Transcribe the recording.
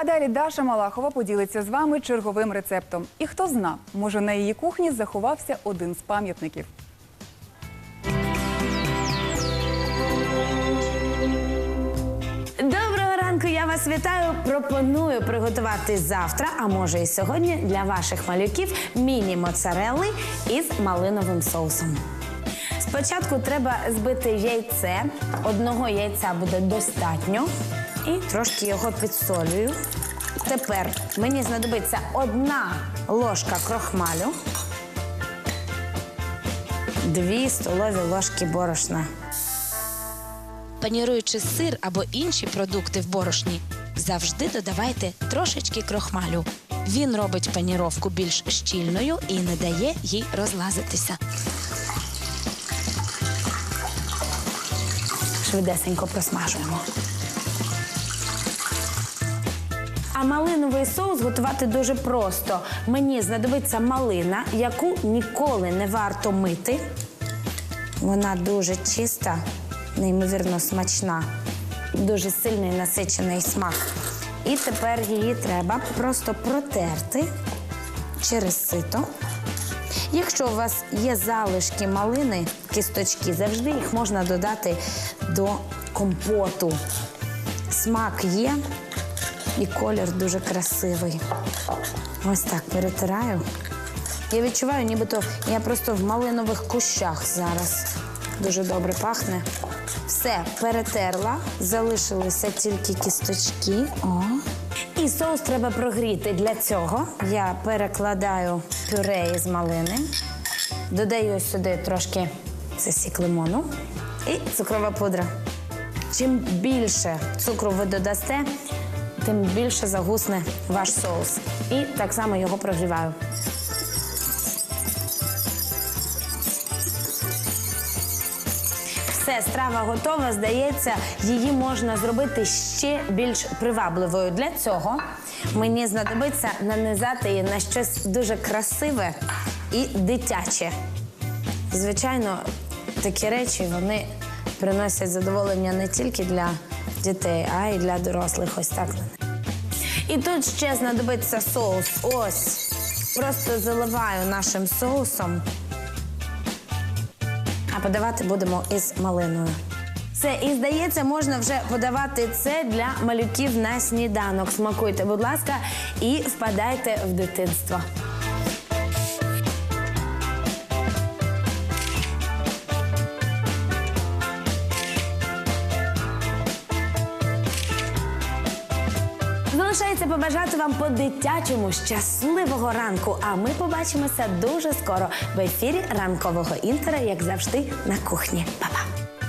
А далі Даша Малахова поділиться з вами черговим рецептом. І хто зна, може на її кухні заховався один з пам'ятників. Доброго ранку, я вас вітаю. Пропоную приготувати завтра, а може і сьогодні для ваших малюків міні-моцарелли із малиновим соусом. Спочатку треба збити яйце. Одного яйця буде достатньо. І трошки його підсолюю. Тепер мені знадобиться одна ложка крохмалю, дві столові ложки борошна. Паніруючи сир або інші продукти в борошні, завжди додавайте трошечки крохмалю. Він робить паніровку більш щільною і не дає їй розлазитися. швидесенько просмажуємо. А малиновий соус готувати дуже просто. Мені знадобиться малина, яку ніколи не варто мити. Вона дуже чиста, неймовірно смачна, дуже сильний насичений смак. І тепер її треба просто протерти через сито. Якщо у вас є залишки малини, кісточки, завжди їх можна додати до компоту. Смак є і колір дуже красивий. Ось так перетираю. Я відчуваю, нібито я просто в малинових кущах зараз. Дуже добре пахне. Все, перетерла, залишилися тільки кісточки. О. І соус треба прогріти. Для цього я перекладаю пюре із малини, додаю сюди трошки це сік лимону і цукрова пудра. Чим більше цукру ви додасте, тим більше загусне ваш соус. І так само його прогріваю. Все, страва готова. Здається, її можна зробити ще більш привабливою. Для цього мені знадобиться нанизати її на щось дуже красиве і дитяче. Звичайно, такі речі вони приносять задоволення не тільки для дітей, а й для дорослих. Ось так. І тут ще знадобиться соус. Ось. Просто заливаю нашим соусом. А подавати будемо із малиною. Все, і здається, можна вже подавати це для малюків на сніданок. Смакуйте, будь ласка, і впадайте в дитинство. Залишається побажати вам по-дитячому щасливого ранку. А ми побачимося дуже скоро в ефірі ранкового інтера, як завжди, на кухні. Па-па!